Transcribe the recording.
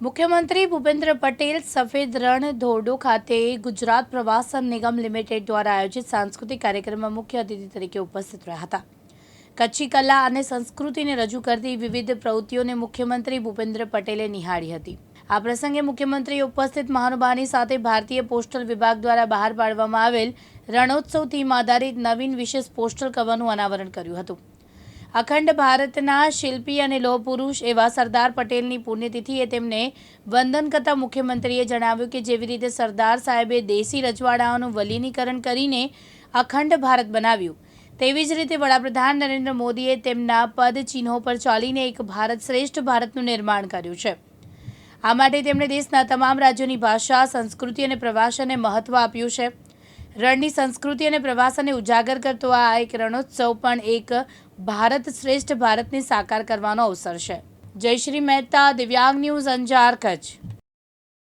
મુખ્યમંત્રી ભૂપેન્દ્ર પટેલ સફેદ રણ ધોરડો ખાતે ગુજરાત પ્રવાસન નિગમ લિમિટેડ દ્વારા આયોજિત સાંસ્કૃતિક કાર્યક્રમમાં મુખ્ય અતિથિ તરીકે ઉપસ્થિત રહ્યા હતા. કચ્છી કલા અને સંસ્કૃતિને રજૂ કરતી વિવિધ પ્રવૃત્તિઓને મુખ્યમંત્રી ભૂપેન્દ્ર પટેલે નિહાળી હતી. આ પ્રસંગે મુખ્યમંત્રી ઉપસ્થિત મહાનુભાવની સાથે ભારતીય પોસ્ટલ વિભાગ દ્વારા બહાર પાડવામાં આવેલ રણોત્સવ થીમ આધારિત નવીન વિશેષ પોસ્ટલ કવરનું અનાવરણ કર્યું હતું. અખંડ ભારતના શિલ્પી અને લોહ પુરુષ એવા સરદાર પટેલની પુણ્યતિથિએ તેમને વંદન કરતા મુખ્યમંત્રીએ જણાવ્યું કે જેવી રીતે સરદાર સાહેબે દેશી રજવાડાઓનું વલીનીકરણ કરીને અખંડ ભારત બનાવ્યું, તેવી જ રીતે વડાપ્રધાન નરેન્દ્ર મોદીએ તેમના પદ ચિહ્નો પર ચાલીને એક ભારત શ્રેષ્ઠ ભારતનું નિર્માણ કર્યું છે. આ માટે તેમણે દેશના તમામ રાજ્યોની ભાષા, સંસ્કૃતિ અને પ્રવાસનને મહત્વ આપ્યું છે. રણની સંસ્કૃતિ અને પ્રવાસને ઉજાગર કરતો આ એક રણોત્સવ પણ એક ભારત શ્રેષ્ઠ ભારતને સાકાર કરવાનો અવસર છે. જયશ્રી મહેતા, દિવ્યાંગ ન્યૂઝ અંજાર, કચ્છ.